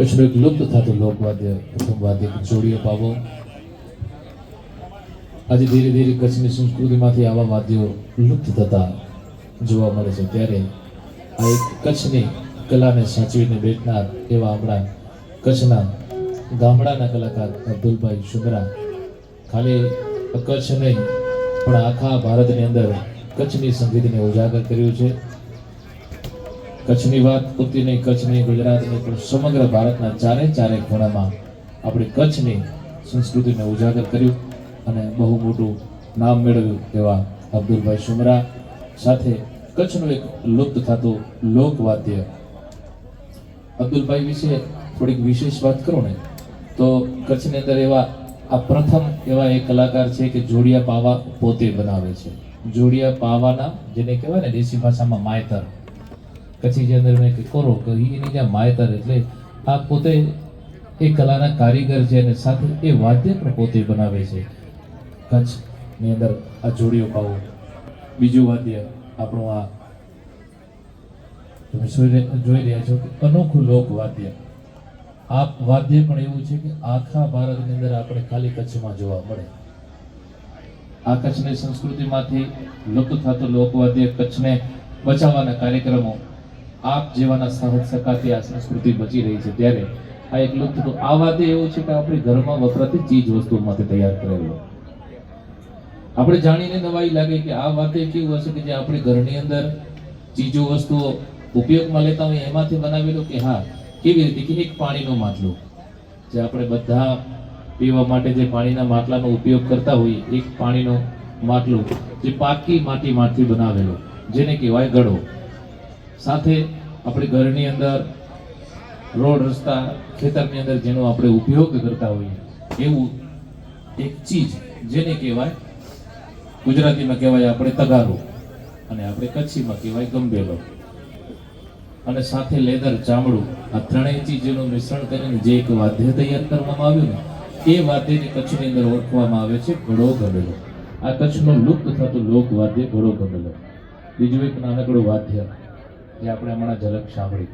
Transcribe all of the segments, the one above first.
કચ્છનું એક લુપ્ત થતું લોકવાદ્ય પ્રથમ જોડીઓ પાવો. આજે ધીરે ધીરે કચ્છની સંસ્કૃતિમાંથી આવા વાદ્યો લુપ્ત થતા જોવા મળે છે. ત્યારે આ એક કચ્છની કલાને સાચવીને બેઠનાર એવા આપણા કચ્છના ગામડાના કલાકાર અબ્દુલભાઈ શુમરા ખાલી કચ્છ નહીં, પણ આખા ભારતની અંદર કચ્છની સંગીતને ઉજાગર કર્યું છે. કચ્છની વાત પૂરતી નહીં, કચ્છની નહીં પણ સમગ્ર ભારતના ચારે ચારે ખૂણામાં આપણે કચ્છની સંસ્કૃતિને ઉજાગર કર્યું અને બહુ મોટું નામ મેળવ્યું એવા અબ્દુલભાઈ સુમરા સાથે કચ્છનું એક લુપ્ત થતું લોકવાદ્ય. અબ્દુલભાઈ વિશે થોડીક વિશેષ વાત કરું ને, તો કચ્છની અંદર એવા, આ પ્રથમ એવા એક કલાકાર છે કે જોડિયા પાવા પોતે બનાવે છે. જોડિયા પાવાના જેને કહેવાય ને દેશી ભાષામાં માયતર. કચ્છી જે અંદર મેં કરો કે એની જ્યાં માયતર એટલે આ પોતે એ કલાના કારીગર છે અને સાથે એ વાદ્ય પણ પોતે બનાવે છે. કચ્છની અંદર આ જોડીઓ પાવો બીજું વાદ્ય આપણું આ તમે જોઈ રહ્યા- છો કે અનોખું લોક વાદ્ય. આ વાદ્ય પણ એવું છે કે આખા ભારતની અંદર આપણે ખાલી કચ્છમાં જોવા મળે. આ કચ્છની સંસ્કૃતિમાંથી લુપ્ત થતું લોકવાદ્ય કચ્છને બચાવવાના કાર્યક્રમો આપ જેવાના સાહસ સકાતી આ સંસ્કૃતિ બચી રહી છે ત્યારે આ એક લુપ્ત આ વાત એવું છે કે આપણે ઘરમાં વપરાતી ચીજ વસ્તુમાંથી તૈયાર કરેલો આપણે જાણીને નવાઈ લાગે કે આ વાતે કેવું હશે કે જે આપણી ઘરની અંદર ચીજો વસ્તુઓ ઉપયોગમાં લેતા હોય એમાંથી બનાવેલું કે હા, કેવી રીતે કે એક પાણીનો માટલો. જે આપણે બધા પીવા માટે જે પાણીના માટલાનો ઉપયોગ કરતા હોઈએ, એક પાણીનો માટલો જે પાકી માટીમાંથી બનાવેલો, જેને કહેવાય ગળો. સાથે આપણે ઘરની અંદર રોડ રસ્તા ખેતરની અંદર જેનો આપણે ઉપયોગ કરતા હોઈએ, એવું એક ચીજ જેને કહેવાય ગુજરાતીમાં કહેવાય આપણે તગારો અને આપણે કચ્છીમાં કહેવાય ગંભેલો. અને સાથે લેધર ચામડું, આ ત્રણેય ચીજોનું મિશ્રણ કરીને જે એક વાદ્ય તૈયાર કરવામાં આવ્યું ને, એ વાદ્યને કચ્છની અંદર ઓળખવામાં આવે છે ઘડો ગમેલો આ કચ્છનું લુપ્ત થતું લોક વાદ્ય ઘડો ગમેલો બીજું એક નાનકડું વાદ્ય. જે આપણે હમણાં ઝલક સાંભળી.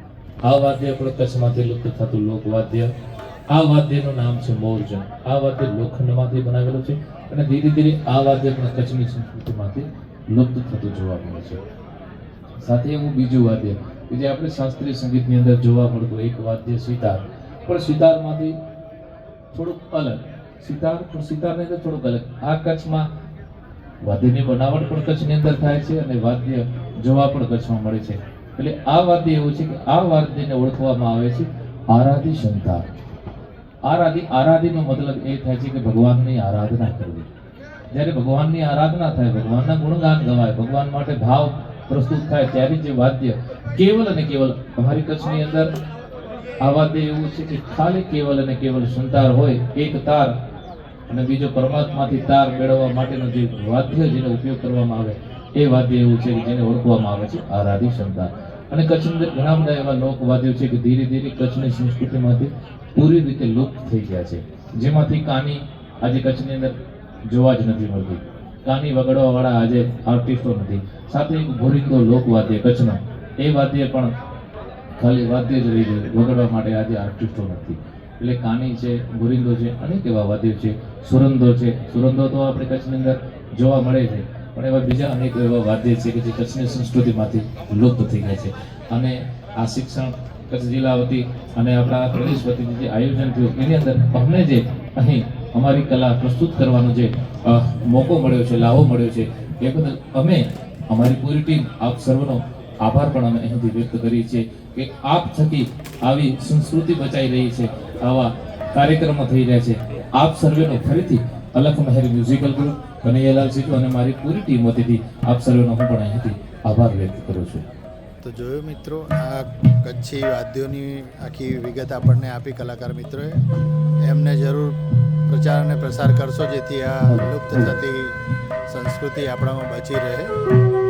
આ વાદ્ય આપણે કચ્છમાંથી લુપ્ત થતું લોકવાદ્ય. આ વાદ્યનું નામ છે મોરજન. આ વાદ્ય લોખંડમાંથી બનાવેલું છે અને ધીરે ધીરે આ વાદ્ય પણ કચ્છની સંસ્કૃતિમાંથી લુપ્ત થતું જોવા મળે છે. સાથે એવું બીજું વાદ્ય, કે જે આપણે શાસ્ત્રીય સંગીતની અંદર જોવા મળતું એક વાદ્ય સિતાર. પણ સિતારમાંથી થોડુંક અલગ. સિતાર, પણ સિતારની અંદર થોડુંક અલગ. આ કચ્છમાં વાદ્યની બનાવટ પણ કચ્છની અંદર થાય છે અને વાદ્ય જોવા પણ કચ્છમાં મળે છે. એટલે આ વાદ્ય એવું છે કે આ વાદ્યને ઓળખવામાં આવે છે આરાધી સંતાર આરાધી, આરાધીનો મતલબ એ થાય છે કે ભગવાનની આરાધના કરવી. જ્યારે ભગવાનની આરાધના થાય, ભગવાનના ગુણગાન ગવાય, ભગવાન માટે ભાવ પ્રસ્તુત થાય, ત્યારે જે વાદ્ય કેવલ અને કેવલ અમારી કચ્છની અંદર આ વાદ્ય એવું છે કે ખાલી કેવલ અને કેવલ સંતાર હોય, એક તાર અને બીજો પરમાત્માથી તાર મેળવવા માટેનો જે વાદ્ય જેનો ઉપયોગ કરવામાં આવે, એ વાદ્ય એવું છે કે જેને ઓળખવામાં આવે છે આરાધી સંતાર અને કચ્છની અંદર ઘણા બધા એવા લોકવાદ્યો છે કે ધીરે ધીરે કચ્છની સંસ્કૃતિમાંથી પૂરી રીતે લુપ્ત થઈ ગયા છે. જેમાંથી કાની આજે કચ્છની અંદર જોવા જ નથી મળતી. કાની વગાડવાવાળા આજે આર્ટિસ્ટો નથી. સાથે એક ભોરિંદો લોકવાદ્ય કચ્છનો. એ વાદ્ય પણ ખાલી વાદ્ય જ રહી ગયું વગાડવા માટે આજે આર્ટિસ્ટો નથી. એટલે કાની છે ભોરિંદો છે, અનેક એવા વાદ્યો છે. સુરંદો છે. સુરંદો તો આપણે કચ્છની અંદર જોવા મળે છે. પણ એવા બીજા અનેક એવા વાદ્ય છે કે જે કચ્છની સંસ્કૃતિમાંથી લુપ્ત થઈ ગયા છે. અને આ શિક્ષણ કચ્છ જિલ્લા વતી અને આપણા પ્રદેશ વતી જે આયોજન થયું, એની અંદર અમને જે અહીં અમારી કલા પ્રસ્તુત કરવાનો જે મોકો મળ્યો છે લાવો મળ્યો છે, એ બદલ અમે અમારી પૂરી ટીમ, આપ સર્વનો આભાર પણ અમે અહીંથી વ્યક્ત કરીએ છીએ કે આપ થકી આવી સંસ્કૃતિ બચાઈ રહી છે, આવા કાર્યક્રમો થઈ રહ્યા છે. આપ સર્વેનો ફરીથી અલખ મહેર મ્યુઝિકલ ગ્રુપ કનૈયાલાલ સીટુ અને મારી પૂરી ટીમ વતીથી આપ સર્વેનો હું પણ અહીંથી આભાર વ્યક્ત કરું છું. તો જોયું મિત્રો, આ કચ્છી વાદ્યોની આખી વિગત આપણને આપી કલાકાર મિત્રોએ. એમને જરૂર પ્રચાર અને પ્રસાર કરશો જેથી આ લુપ્ત થતી સંસ્કૃતિ આપણામાં બચી રહે.